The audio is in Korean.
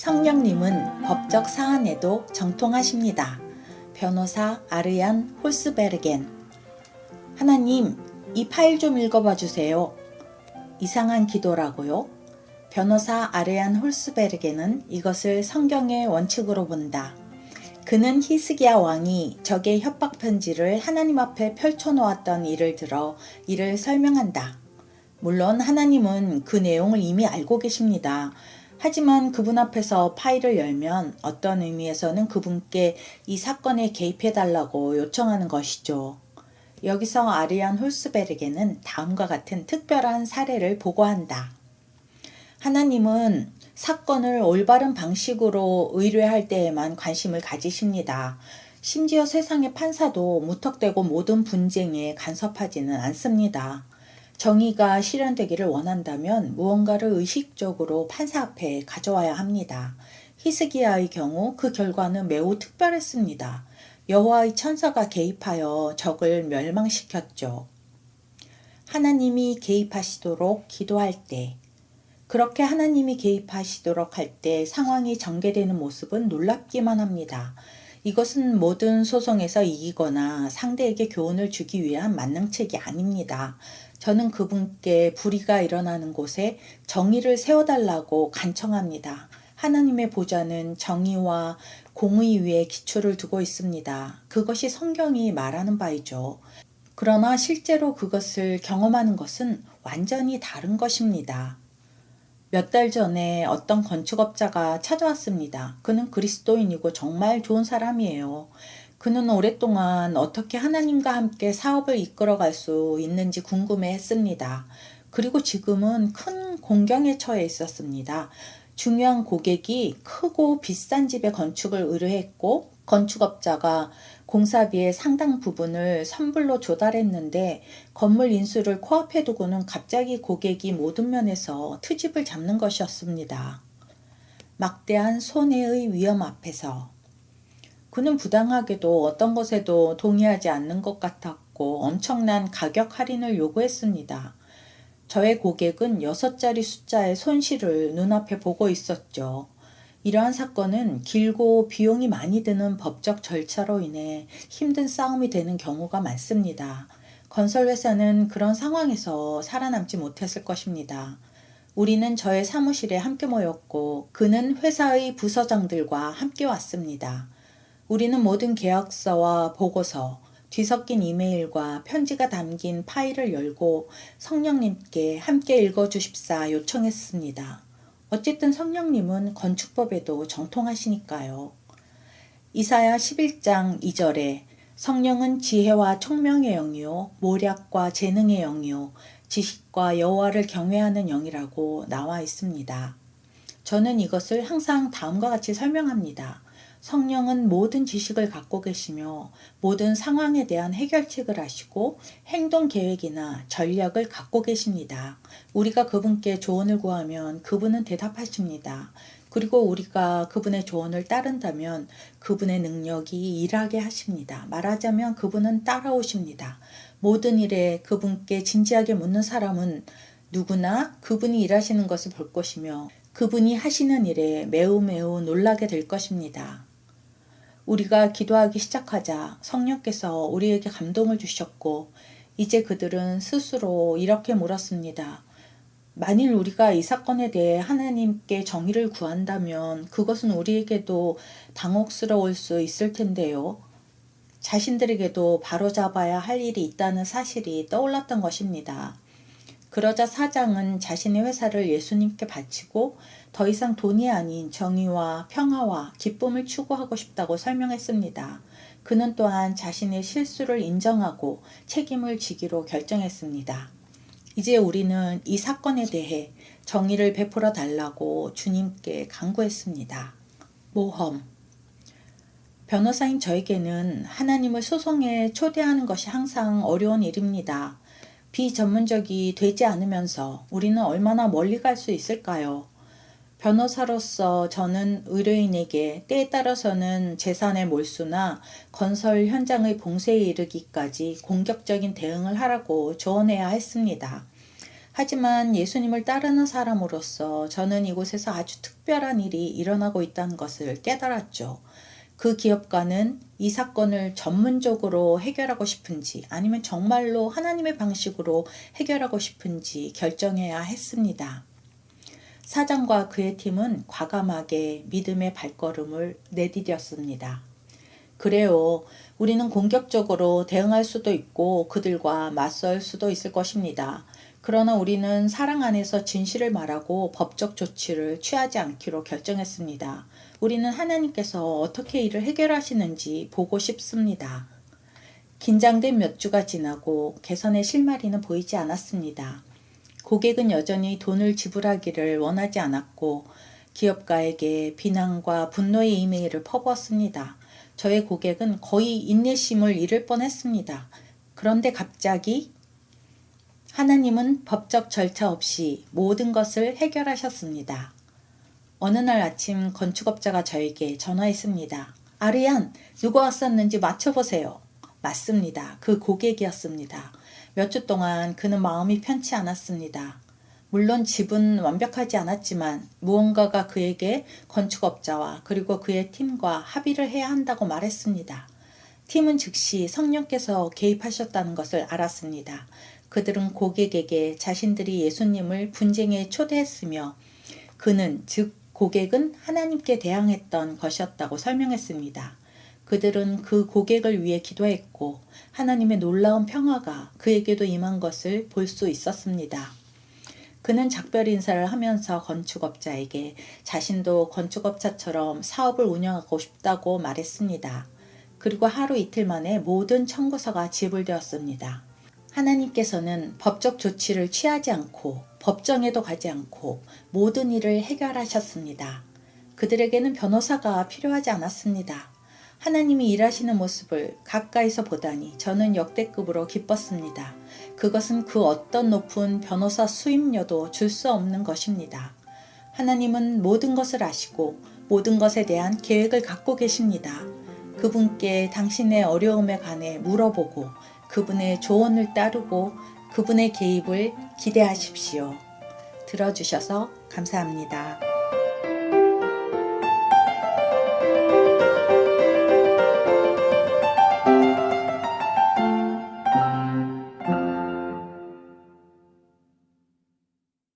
성령님은 법적 사안에도 정통하십니다. 변호사 아르얀 홀스베르겐 하나님, 이 파일 좀 읽어봐 주세요. 이상한 기도라고요? 변호사 아르얀 홀스베르겐은 이것을 성경의 원칙으로 본다. 그는 히스기야 왕이 적의 협박 편지를 하나님 앞에 펼쳐 놓았던 일을 들어 이를 설명한다. 물론 하나님은 그 내용을 이미 알고 계십니다. 하지만 그분 앞에서 파일을 열면 어떤 의미에서는 그분께 이 사건에 개입해달라고 요청하는 것이죠. 여기서 아리안 홀스베르게는 다음과 같은 특별한 사례를 보고한다. 하나님은 사건을 올바른 방식으로 의뢰할 때에만 관심을 가지십니다. 심지어 세상의 판사도 무턱대고 모든 분쟁에 간섭하지는 않습니다. 정의가 실현되기를 원한다면 무언가를 의식적으로 판사 앞에 가져와야 합니다. 히스기야의 경우 그 결과는 매우 특별했습니다. 여호와의 천사가 개입하여 적을 멸망시켰죠. 하나님이 개입하시도록 기도할 때 그렇게 하나님이 개입하시도록 할 때 상황이 전개되는 모습은 놀랍기만 합니다. 이것은 모든 소송에서 이기거나 상대에게 교훈을 주기 위한 만능책이 아닙니다. 저는 그분께 불의가 일어나는 곳에 정의를 세워달라고 간청합니다. 하나님의 보좌는 정의와 공의 위에 기초를 두고 있습니다. 그것이 성경이 말하는 바이죠. 그러나 실제로 그것을 경험하는 것은 완전히 다른 것입니다. 몇 달 전에 어떤 건축업자가 찾아왔습니다. 그는 그리스도인이고 정말 좋은 사람이에요. 그는 오랫동안 어떻게 하나님과 함께 사업을 이끌어갈 수 있는지 궁금해 했습니다. 그리고 지금은 큰 공경에 처해 있었습니다. 중요한 고객이 크고 비싼 집의 건축을 의뢰했고 건축업자가 공사비의 상당 부분을 선불로 조달했는데 건물 인수를 코앞에 두고는 갑자기 고객이 모든 면에서 트집을 잡는 것이었습니다. 막대한 손해의 위험 앞에서 그는 부당하게도 어떤 것에도 동의하지 않는 것 같았고 엄청난 가격 할인을 요구했습니다. 저의 고객은 여섯 자리 숫자의 손실을 눈앞에 보고 있었죠. 이러한 사건은 길고 비용이 많이 드는 법적 절차로 인해 힘든 싸움이 되는 경우가 많습니다. 건설회사는 그런 상황에서 살아남지 못했을 것입니다. 우리는 저의 사무실에 함께 모였고 그는 회사의 부서장들과 함께 왔습니다. 우리는 모든 계약서와 보고서, 뒤섞인 이메일과 편지가 담긴 파일을 열고 성령님께 함께 읽어주십사 요청했습니다. 어쨌든 성령님은 건축법에도 정통하시니까요. 이사야 11장 2절에 성령은 지혜와 총명의 영이요 모략과 재능의 영이요 지식과 여호와를 경외하는 영이라고 나와 있습니다. 저는 이것을 항상 다음과 같이 설명합니다. 성령은 모든 지식을 갖고 계시며 모든 상황에 대한 해결책을 하시고 행동 계획이나 전략을 갖고 계십니다. 우리가 그분께 조언을 구하면 그분은 대답하십니다. 그리고 우리가 그분의 조언을 따른다면 그분의 능력이 일하게 하십니다. 말하자면 그분은 따라오십니다. 모든 일에 그분께 진지하게 묻는 사람은 누구나 그분이 일하시는 것을 볼 것이며 그분이 하시는 일에 매우 매우 놀라게 될 것입니다. 우리가 기도하기 시작하자 성령께서 우리에게 감동을 주셨고 이제 그들은 스스로 이렇게 물었습니다. 만일 우리가 이 사건에 대해 하나님께 정의를 구한다면 그것은 우리에게도 당혹스러울 수 있을 텐데요. 자신들에게도 바로잡아야 할 일이 있다는 사실이 떠올랐던 것입니다. 그러자 사장은 자신의 회사를 예수님께 바치고 더 이상 돈이 아닌 정의와 평화와 기쁨을 추구하고 싶다고 설명했습니다. 그는 또한 자신의 실수를 인정하고 책임을 지기로 결정했습니다. 이제 우리는 이 사건에 대해 정의를 베풀어 달라고 주님께 강구했습니다. 모험. 변호사인 저에게는 하나님을 소송에 초대하는 것이 항상 어려운 일입니다. 비전문적이 되지 않으면서 우리는 얼마나 멀리 갈 수 있을까요? 변호사로서 저는 의뢰인에게 때에 따라서는 재산의 몰수나 건설 현장의 봉쇄에 이르기까지 공격적인 대응을 하라고 조언해야 했습니다. 하지만 예수님을 따르는 사람으로서 저는 이곳에서 아주 특별한 일이 일어나고 있다는 것을 깨달았죠. 그 기업가는 이 사건을 전문적으로 해결하고 싶은지 아니면 정말로 하나님의 방식으로 해결하고 싶은지 결정해야 했습니다. 사장과 그의 팀은 과감하게 믿음의 발걸음을 내디뎠습니다. 그래요. 우리는 공격적으로 대응할 수도 있고 그들과 맞설 수도 있을 것입니다. 그러나 우리는 사랑 안에서 진실을 말하고 법적 조치를 취하지 않기로 결정했습니다. 우리는 하나님께서 어떻게 일을 해결하시는지 보고 싶습니다. 긴장된 몇 주가 지나고 개선의 실마리는 보이지 않았습니다. 고객은 여전히 돈을 지불하기를 원하지 않았고 기업가에게 비난과 분노의 이메일을 퍼부었습니다. 저의 고객은 거의 인내심을 잃을 뻔했습니다. 그런데 갑자기 하나님은 법적 절차 없이 모든 것을 해결하셨습니다. 어느 날 아침 건축업자가 저에게 전화했습니다. 아리안, 누가 왔었는지 맞춰보세요. 맞습니다. 그 고객이었습니다. 몇 주 동안 그는 마음이 편치 않았습니다. 물론 집은 완벽하지 않았지만 무언가가 그에게 건축업자와 그리고 그의 팀과 합의를 해야 한다고 말했습니다. 팀은 즉시 성령께서 개입하셨다는 것을 알았습니다. 그들은 고객에게 자신들이 예수님을 분쟁에 초대했으며 그는 즉 고객은 하나님께 대항했던 것이었다고 설명했습니다. 그들은 그 고객을 위해 기도했고 하나님의 놀라운 평화가 그에게도 임한 것을 볼 수 있었습니다. 그는 작별 인사를 하면서 건축업자에게 자신도 건축업자처럼 사업을 운영하고 싶다고 말했습니다. 그리고 하루 이틀 만에 모든 청구서가 지불되었습니다. 하나님께서는 법적 조치를 취하지 않고 법정에도 가지 않고 모든 일을 해결하셨습니다. 그들에게는 변호사가 필요하지 않았습니다. 하나님이 일하시는 모습을 가까이서 보다니 저는 역대급으로 기뻤습니다. 그것은 그 어떤 높은 변호사 수임료도 줄 수 없는 것입니다. 하나님은 모든 것을 아시고 모든 것에 대한 계획을 갖고 계십니다. 그분께 당신의 어려움에 관해 물어보고 그분의 조언을 따르고 그분의 개입을 기대하십시오. 들어주셔서 감사합니다.